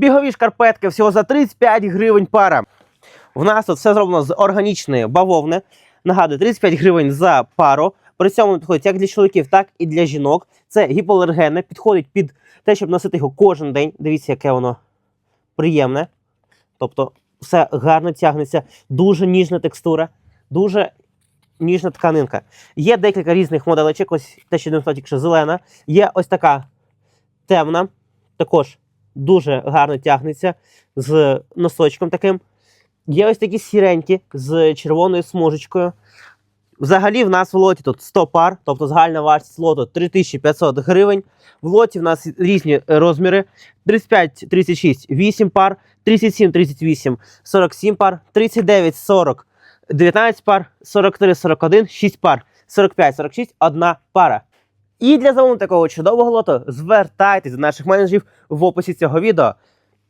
Бігові шкарпетки всього за 35 гривень пара. У нас тут все зроблено з органічної бавовни. Нагадую, 35 гривень за пару. При цьому підходить як для чоловіків, так і для жінок. Це гіпоалергенне, підходить під те, щоб носити його кожен день. Дивіться, яке воно приємне. Тобто, все гарно тягнеться, дуже ніжна текстура, дуже ніжна тканинка. Є декілька різних моделечок. Ось те, що тільки зелена. Є ось така темна, також дуже гарно тягнеться з носочком таким. Є ось такі сіренькі з червоною смужечкою. Взагалі, в нас в лоті тут 100 пар, тобто загальна вартість лоту 3500 гривень. В лоті в нас різні розміри: 35, 36, 8 пар, 37, 38, 47 пар, 39, 40, 19 пар, 43, 41, 6 пар, 45, 46, одна пара. І для замовлення такого чудового лоту звертайтесь до наших менеджерів в описі цього відео.